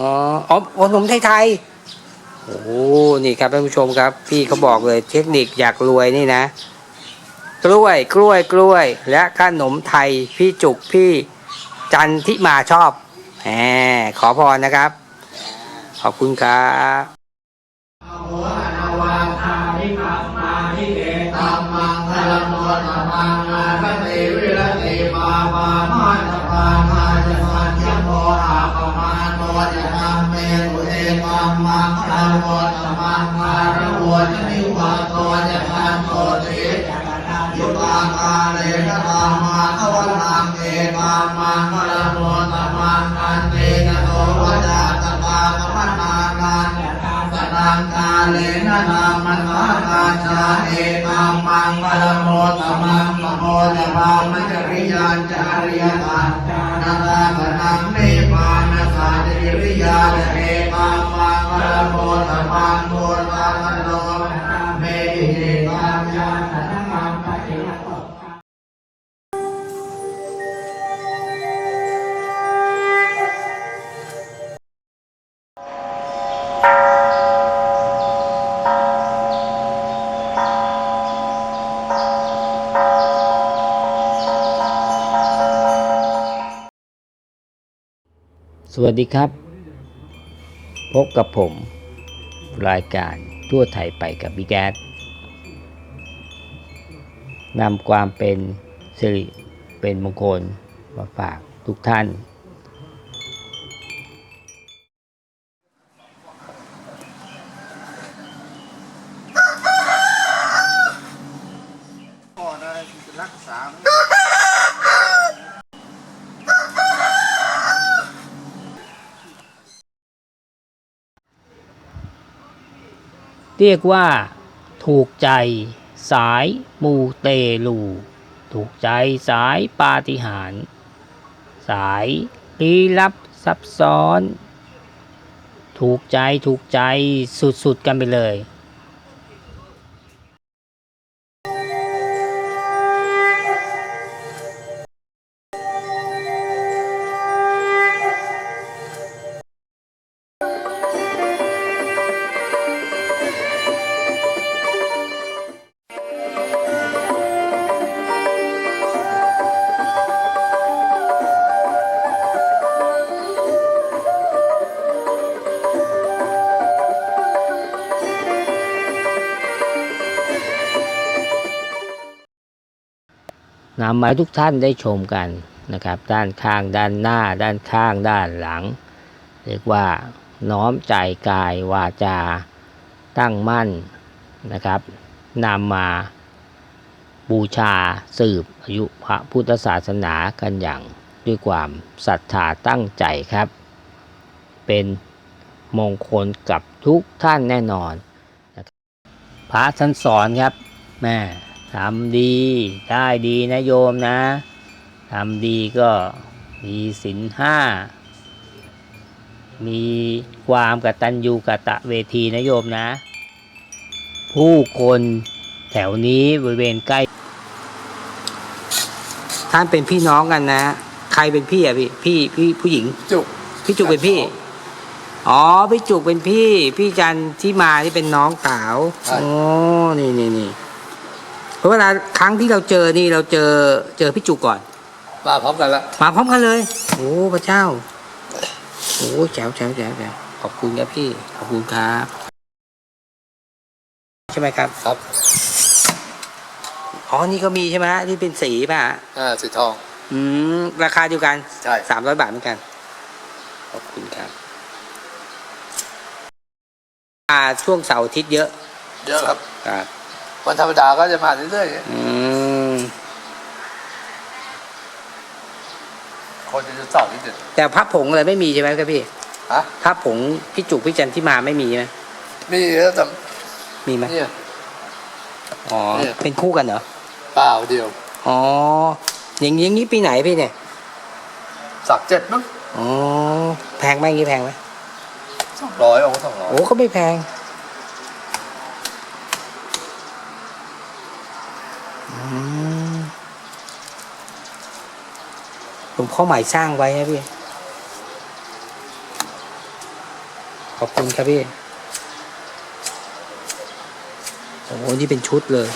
อ๋อขนมไทยๆโอ้โหนี่ครับท่านผู้ชมครับ พี่เขาบอกเลยเทคนิคอยากรวยนี่นะ กล้วยกล้วยกล้วย และขนมไทยพี่จุกพี่จันทิมาชอบแหมขอพรนะครับ ขอบคุณครับมมังคลโมตมังอาคติวิรติปาปามาปานาจะมันยโอจะ มเมตุเอกัมมังคลโมตมังอารวจะนิวาโตจะพันโตติยุตากาเลนะธรรมาขวันนังเอกัมมังคลโมตมังอันเตนะโตวจาตตาคพันนาการสนังกาเลนะนามันวากาชาเอกัมมังกลโมตมัง มโมจะพามัจจริยานจาริยตานาตาปนังเนปานาสาจริยาเอกัมมังกลโมตมังโมตาคโนเมหิเนกัมยา สวัสดีครับ พบกับผม รายการทั่วไทยไปกับบิ๊กแอดนำความเป็นสิริเป็นมงคลมาฝากทุกท่าน รักษา เรียกว่า ถูกใจสายมูเตลู ถูกใจสายปาฏิหาริย์สายลี้ลับซับซ้อน ถูกใจถูกใจสุดๆกันไปเลย นำมาทุกท่านได้ชมกันนะครับ ด้านข้างด้านหน้า ด้านข้างด้านหลัง เรียกว่าน้อมใจกายวาจาตั้งมั่นนะครับนำมาบูชาสืบอายุพระพุทธศาสนากันอย่างด้วยความศรัทธาตั้งใจครับ เป็นมงคลกับทุกท่านแน่นอนนะครับพระท่านสอนครับแม่ ทำดีได้ดีนะโยมนะทำดีก็มีศีลห้า มีความกตัญญูกะตะเวทีนะโยมนะ ผู้คนแถวนี้บริเวณใกล้ ท่านเป็นพี่น้องกันนะ ใครเป็นพี่อะพี่พี่พี่ผู้หญิง จุกพี่จุกเป็นพี่ อ๋อพี่จุกเป็นพี่ พี่จันที่มาที่เป็นน้องสาวใช่อ๋อนี่นี่นี่ เพราะเวลาครั้งที่เราเจอนี่เราเจอเจอพี่จุกก่อนมาพร้อมกันละมาพร้อมกันเลยโอ้พระเจ้าโอ้แจ๋วแจ๋วแจ๋วแจ๋วขอบคุณครับพี่ขอบคุณครับ ใช่ไหมครับครับอ๋อนี่ก็มีใช่ไหมฮะที่เป็นสีป่ะฮะอ่าสีทอง อืมราคาเดียวกันใช่สามร้อยบาทเหมือนกัน ขอบคุณครับอ่าช่วงเสาร์อาทิตย์เยอะ เยอะครับครับ วันธรรมดาก็จะมาเรื่อยอืมๆคนจะจะเสาร์นิดหนึ่งแต่พระผงอะไรไม่มีใช่ไหมครับพี่ฮะพระผงพี่จุกพี่จันที่มาไม่มีใช่ไหมมีแล้วแต่มีไหมเนี่ย อ๋อ เนี่ย เป็นคู่กันเหรอ เปล่าเดียว อ๋อ อย่างอย่างนี้ปีไหนพี่เนี่ย สักเจ็ดมั้งอ๋อ แพงไหมอย่างนี้แพงไหมสองร้อยองค์สองร้อยโอ้ก็ไม่แพงอืม หลวงพ่อใหม่สร้างไว้นะพี่ ขอบคุณครับพี่ โอ้โหนี่เป็นชุดเลย